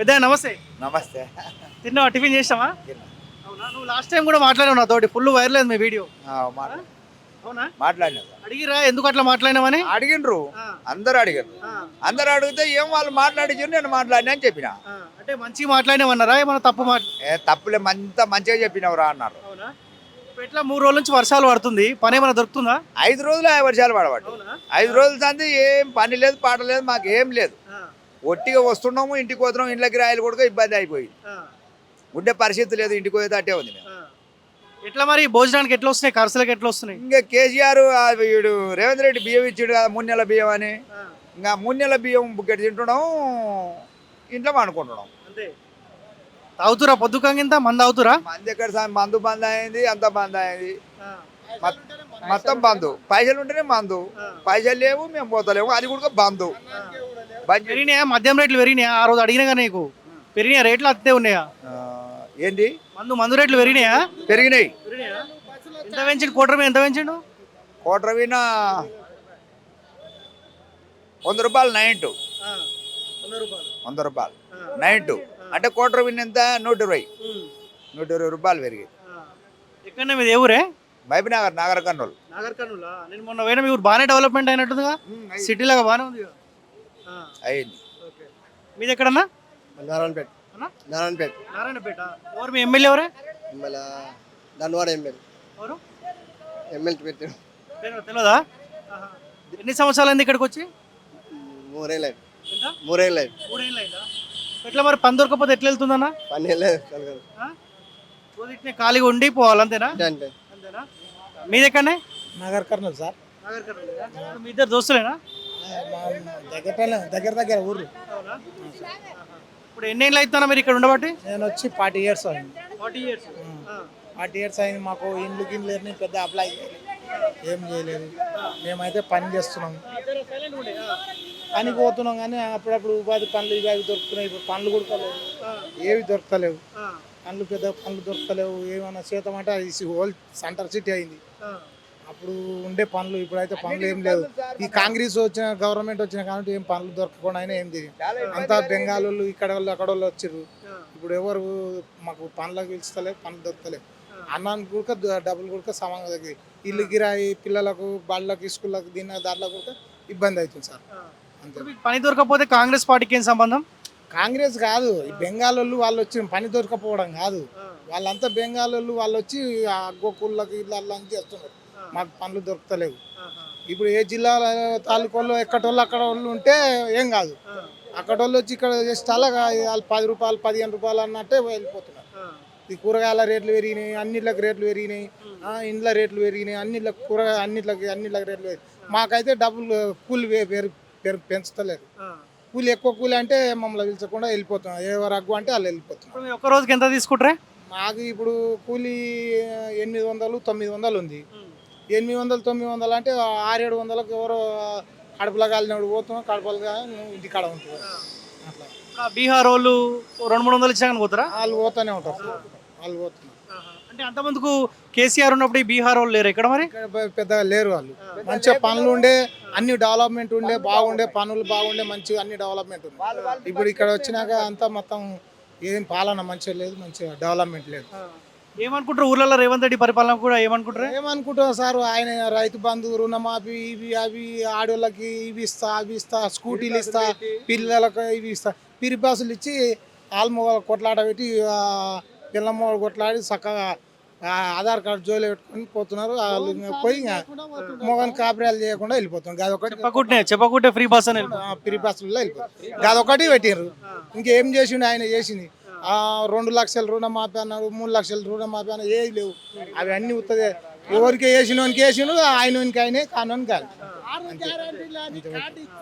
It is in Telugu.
పెద్ద నమస్తే. నమస్తే. తిన్నావా? టిఫిన్ చేసావా అవునా? నువ్వు లాస్ట్ టైం కూడా మాట్లాడావు నాతోటి ఫుల్ వైర్ లేదు మీ వీడియో అవునా? మాట్లాడినా. అడిగిరా ఎందుకు అట్లా మాట్లాడినావని? అడిగిండ్రు. అందరు అడిగారు అందరు అడిగితే ఏం వాళ్ళు మాట్లాడించారు నేను మాట్లాడినా అని చెప్పిన. అంటే మంచిగా మాట్లాడినామన్నారా ఏమన్నా తప్పు మాట ఏ తప్పులే అంత మంచిగా చెప్పినవరా అన్నారు. అవునా? ఇప్పుడు ఎట్లా? మూడు రోజుల నుంచి వర్షాలు పడుతుంది. పని ఏమైనా దొరుకుతుందా? ఐదు రోజులు ఆ వర్షాలు పడబట్టి. ఐదు రోజుల సంది ఏం పని లేదు పాట లేదు మాకు ఏం లేదు. ఒట్టిగా వస్తున్నాము ఇంటికి పోతున్నాం ఇంట్లోకి రాయలు కూడా ఇబ్బంది అయిపోయింది. ఉండే పరిస్థితి లేదు ఇంటికి పోతే అట్టే ఉంది మేము. ఎట్లా మరి? భోజనానికి ఎట్లా వస్తున్నాయి? ఖర్చులకు ఎట్లా వస్తున్నాయి? ఇంకా కేసీఆర్ వీడు రేవంత్ రెడ్డి బియ్యం ఇచ్చాడు కదా మూడు నెలల బియ్యం అని. ఇంకా మూడు నెలల బియ్యం బుక్కెట్ తింటున్నాం ఇంట్లో పండుకుంటున్నాం అంతే. తాగుతురా పొద్దుకంగా మంది తాగుతురా? మంది ఎక్కడ మందు బంద్ అయింది అంత బంద్ అయింది. మొత్తం బంధు పైసలు ఉంటేనే మందు. పైసలు లేవు మేము పోతలేము అది కూడా బంద్. పెరిగినాయా? మద్యం రేట్లు పెరిగినాయా? ఆ రోజు అడిగినా నీకు. పెరిగినాయా? రేట్లు అత్తే ఉన్నాయా? ఏంటి మందు మందు రేట్లు పెరిగినాయా? పెరిగినాయి. ఎంత పెంచిండు? కోటర్ మీద ఎంత పెంచిండు? కోట్ర విన వంద రూపాయలు నైన్ టు. వంద రూపాయలు. Nine two. అంటే కోట్ర విన్ ఎంత? నూట ఇరవై నూట ఇరవై రూపాయలు పెరిగింది. ఎక్కడ మీది ఏ ఊరే? మహబీనగర్ నాగర్ కర్నూలు. నాగర్ కర్నూలా? నేను మొన్న పోయినా మీ ఊరు బాగానే డెవలప్మెంట్ అయినట్టుందిగా. సిటీ లాగా బాగానే ఉంది అయింది. ఓకే. మీది ఎక్కడన్నా? నారాయణపేట. అన్నా? నారాయణపేట. నారాయణపేట. ఎవరు మీ ఎమ్మెల్యే ఎవరే? మళ్ళా ధన్వాడ ఎమ్మెల్యే. ఎవరు? ఎమ్మెల్యే పెట్టాడు తెలియదా? ఎన్ని సంవత్సరాలు అయింది ఇక్కడికి వచ్చి? మూరేళ్ళు ఎంత? మూరేళ్ళు మూడేళ్ళు ఎట్లా మరి పని దొరకపోతే ఎట్లా వెళ్తుందన్నా? పని వెళ్ళలేదు ఖాళీగా ఉండి పోవాలి అంతేనా? అంతేనా? మీది ఎక్కడనే? నగర్ కర్నూలు సార్. నాగర్ కర్నూలు మీ ఇద్దరు దోస్తులేనా? దగ్గర దగ్గర దగ్గర ఊరు. ఇప్పుడు ఎన్నేళ్ళు అవుతున్నా మీరు ఇక్కడ ఉండబట్టి? నేను వచ్చి ఫార్టీ ఇయర్స్ అయింది. Forty years. ఫార్టీ ఇయర్స్ అయింది మాకు. ఇండ్లు గిన్లు అన్ని పెద్ద అప్లై ఏం చేయలేదు. మేమైతే పని చేస్తున్నాం. పనికి పోతున్నాం కానీ అప్పుడప్పుడు ఉపాధి పనులు ఇవి అవి దొరుకుతున్నాయి. ఇప్పుడు పనులు కొడుకోలేవు ఏవి దొరకలేవు. పనులు పెద్ద పనులు దొరకలేవు. ఏమైనా చేతం అంటే అది హోల్ సెంటర్ సిటీ అయింది. అప్పుడు ఉండే పనులు ఇప్పుడైతే పనులు ఏం లేవు. ఈ కాంగ్రెస్ వచ్చిన గవర్నమెంట్ వచ్చిన కాబట్టి ఏం పనులు దొరకకుండా అయినా ఏం తెలియదు అంతా బెంగాల్ వాళ్ళు ఇక్కడ వాళ్ళు అక్కడ వాళ్ళు వచ్చారు ఇప్పుడు ఎవరు మాకు పనులకు పిలుస్తలేవు పనులు దొరకలేవు అన్నానికి కూడా డబ్బులు కూడా సమానంగా తగ్గి ఇల్లు గిరాయి పిల్లలకు బళ్ళకి స్కూళ్ళకి దీని దాంట్లో కూడా ఇబ్బంది అవుతుంది సార్. అంతే. పని దొరకకపోతే కాంగ్రెస్ పార్టీకి ఏం సంబంధం? కాంగ్రెస్ కాదు. ఈ బెంగాల్ వాళ్ళు వాళ్ళు వచ్చి పని దొరకపోవడం కాదు. వాళ్ళంతా బెంగాల్ వాళ్ళు వాళ్ళు వచ్చి ఆ గోకుళ్ళకి ఇళ్ళ అని చేస్తున్నారు. మాకు పనులు దొరకలేవు ఇప్పుడు ఏ జిల్లా తాలూకోళ్ళు ఎక్కడోళ్ళు అక్కడ వాళ్ళు ఉంటే ఏం కాదు. అక్కడ వాళ్ళు వచ్చి ఇక్కడ చేస్తే అలాగా వాళ్ళు పది రూపాయలు పదిహేను రూపాయలు అన్నట్టే వెళ్ళిపోతున్నారు. ఈ కూరగాయల రేట్లు పెరిగినాయి అన్నిట్లకి రేట్లు పెరిగినాయి ఇండ్ల రేట్లు పెరిగినాయి అన్నిట్లకి కూరగాయ అన్నిట్లకి అన్నిట్లకి రేట్లు పెరిగినాయి. మాకైతే డబ్బులు కూలి పెరు- పెంచుతలేరు. కూలి ఎక్కువ కూలి అంటే మమ్మల్ని పిలిచకుండా వెళ్ళిపోతున్నాం. ఏ రగ్గు అంటే వాళ్ళు మీరు ఒక్క రోజుకి ఎంత తీసుకుంటారే? మాకు ఇప్పుడు కూలి ఎనిమిది వందలు తొమ్మిది వందలు ఉంది. ఎనిమిది వందలు తొమ్మిది వందలు అంటే ఆరేడు వందలకు ఎవరో కడుపులో కాలినప్పుడు పోతున్నాం కడుపులుగా ఇంటికాడ ఉంటుంది అట్లా. బీహార్ వాళ్ళు రెండు మూడు వందలు ఇచ్చాక పోతారా? వాళ్ళు పోతూనే ఉంటారు. వాళ్ళు పోతున్నారు. అంటే అంతమందుకు కేసీఆర్ ఉన్నప్పుడు బీహార్ వాళ్ళు లేరు ఇక్కడ మరి? పెద్దగా లేరు వాళ్ళు. మంచిగా పనులు ఉండే అన్ని డెవలప్మెంట్ ఉండే బాగుండే పనులు బాగుండే మంచిగా అన్ని డెవలప్మెంట్ ఉంది ఇప్పుడు ఇక్కడ వచ్చినాక అంతా మొత్తం ఏం పాలన మంచిగా లేదు మంచిగా డెవలప్మెంట్ లేదు. ఏమనుకుంటారు? ఊర్లలో రేవంత్ రెడ్డి పరిపాలన కూడా ఏమనుకుంటారు? ఏమనుకుంటున్నా సార్? ఆయన రైతు బంధు రుణమాఫీ ఇవి అవి ఆడోళ్ళకి ఇవి ఇస్తా అవి ఇస్తా స్కూటీలు ఇస్తా పిల్లలకు ఇవి ఇస్తా. పిరి బస్సులు ఇచ్చి ఆల్మొగ కొట్లాట పెట్టి పిల్లమ్మ కొట్లాడి చక్కగా ఆధార్ కార్డు జోలు పెట్టుకొని పోతున్నారు. పోయి ఇంకా మొగన్ కాపురాలు చేయకుండా వెళ్ళిపోతున్నారు అదొకటి చెప్పకుంటే చెప్పకుంటే ఫ్రీ బస్ అని పిరి బస్సుల్లో వెళ్ళిపోతారు అదొకటి పెట్టిర్రు. ఇంకేం చేసిండు? ఆయన చేసింది. రెండు లక్షల రుణమాఫీ అన్నారు మూడు లక్షల రుణమాఫీ అన్నారు ఏది లేవు. అవి అన్ని ఉత్తదే. ఎవరికి వేసినోనికి వేసిండు ఆయన ఆయనే కానోని కాదు